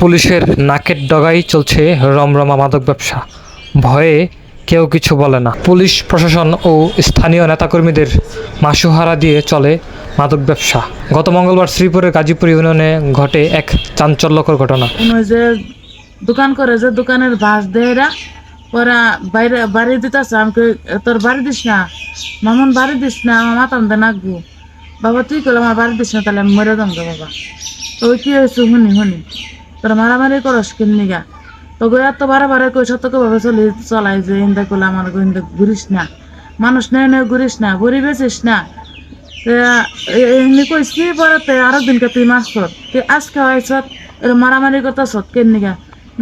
পুলিশের নাকের ডগায় চলছে রমরমা মাদক ব্যবসা। ভয়ে কেউ কিছু বলে না। পুলিশ, প্রশাসন ও স্থানীয় নেতাকর্মীদের মাসুহারা দিয়ে চলে মাদক ব্যবসা। গত মঙ্গলবার শ্রীপুরের গাজীপুর ইউনিয়নে ঘটে এক চাঞ্চল্যকর ঘটনা। যে দোকান করে, যে দোকানের বাস দেয় এরা ওরা বাইরে, বাড়ি দিতেছে, আমি তোর বাড়ি দিস না? মামুন, বাড়ি দিস না, আমার মাতাম দে নাকবো বাবা, তুই করলে আমার বাড়ি দিস না, তাহলে আমি মরে দাম বাবা। তো কি হয়েছে? শুনি শুনি। তোর মারামারি করস কিননি গা তো গো এত বারে বারে কই সতর্ক ভাবে চলি চলাই যে ইন্দা করলে আমার ইন্দা ঘুরিস না। মানুষ নেই নেই ঘুরিস না, ঘুরি বেচিস না। এমনি কইছি পরে আরও দিনকে তুই ধর তুই আজকে হয়েছত এরকম মারামারি কথা সত কেন নিগা?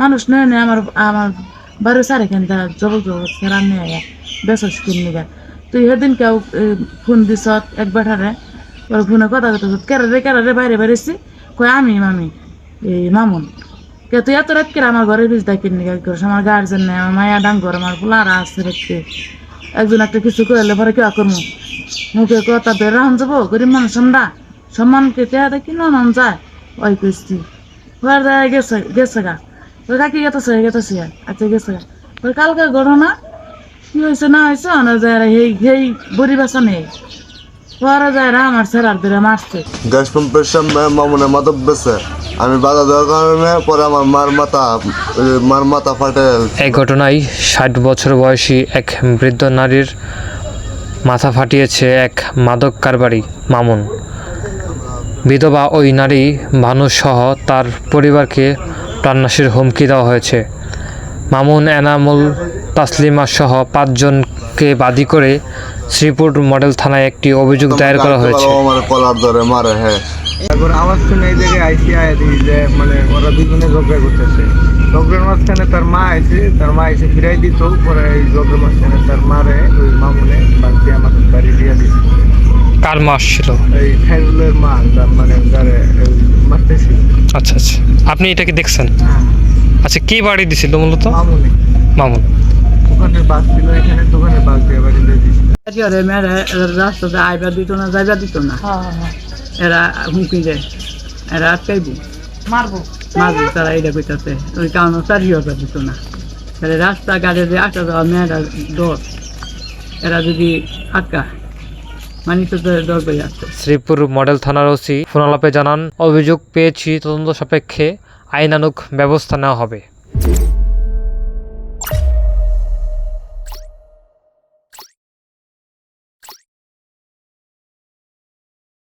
মানুষ নয় নেই আমার আমার বারো সাড়ে কেন জবক জবক সেরান নিয়ে আয়া বেসস কিন নিগা। তুই সেদিন কেউ ফোন দিছ এক বেঠারে ওর ফোনে কথা কথা কেরা রে কেরা বাইরে বেরিয়েছি? কই আমি, মামি। এই মামুন। কে, তুই এত রাত কেরা আমার ঘরের দেয় কিন নিগা করছ আমার গার্জেন নেই, আমার মায়া ডাঙ্গর আমার ফুলারা আছে রেখে একজন একটা কিছু করলে পরে কেউ করব মুখে কথা বের রান যাব গরিব মানুষ আমরা সম্মানকে টেহা দেখি না নাম যায়? ওই কইছি। ঘর যায় গেছে গেছে গা। ওই কাকি গেতেছে গেতেছে আচ্ছা গেছে গা। ওই কালকে ঘটনা? কি হয়েছে না হয়েছে না যায় সেই সেই বড়ি বাসা নেই পরে যায় রা, আমার সেরার ধরে মারছে। গ্যাস পাম্পের সামনে মামুনে মাদক বেছে আমি বাধা দেওয়ার কারণে পরে আমার মার মাথা মার মাথা ফাটে। এই ঘটনায় ষাট বছর বয়সী এক বৃদ্ধ নারীর মাথা ফাটিয়েছে এক মাদক কারবারি মামুন। বিধবা ওই নারী ভানুসহ তার পরিবারকে প্রাণনাশের হুমকি দেওয়া হয়েছে। মামুন এনামুল তাসলিমা সহ পাঁচজনকে বাদী করে শ্রীপুর মডেল থানায় একটি অভিযোগ দায়ের করা হয়েছে। হ্যাঁ তারপর আওয়াজ শুনে এই জায়গায় আইসি আয় দেখি যে মানে ওরা দুজনে ঝগড়া করতেছে। ঝগড়ার মাঝখানে তার মা তার মা এসে ফিরাই দিত পরে এই ঝগড়ার মাঝখানে তার মারে ওই মামুনে বাড়তি আমাদের বাড়ি দিয়ে দিছে। কার মাস ছিল এই খাইরুলের মা তার মানে যারে মারতেছিল। আচ্ছা আচ্ছা। আপনি এটা কি দেখছেন? আচ্ছা কি বাড়ি দিছিল মূলত? মামুনে। মামুন। দোকানের বাস ছিল এখানে দোকানের বাস দিয়ে বাড়ি দিয়ে রাস্তাতে আইবা দিত না যাইবা দিত না? এরা হুমকি দেয়। এরা আটকাইব। মারবো। মারবো তারা এটা কইতাছে। ওই কারণে চারি হাজার দিত না। তাহলে রাস্তা গাড়ি দিয়ে আসা যাওয়া মেয়েরা দর এরা যদি আটকা মানে শ্রীপুর মডেল থানার ওসি ফোনালাপে জানান অভিযোগ পেয়েছি তদন্ত সাপেক্ষে আইনানুগ ব্যবস্থা নেওয়া হবে।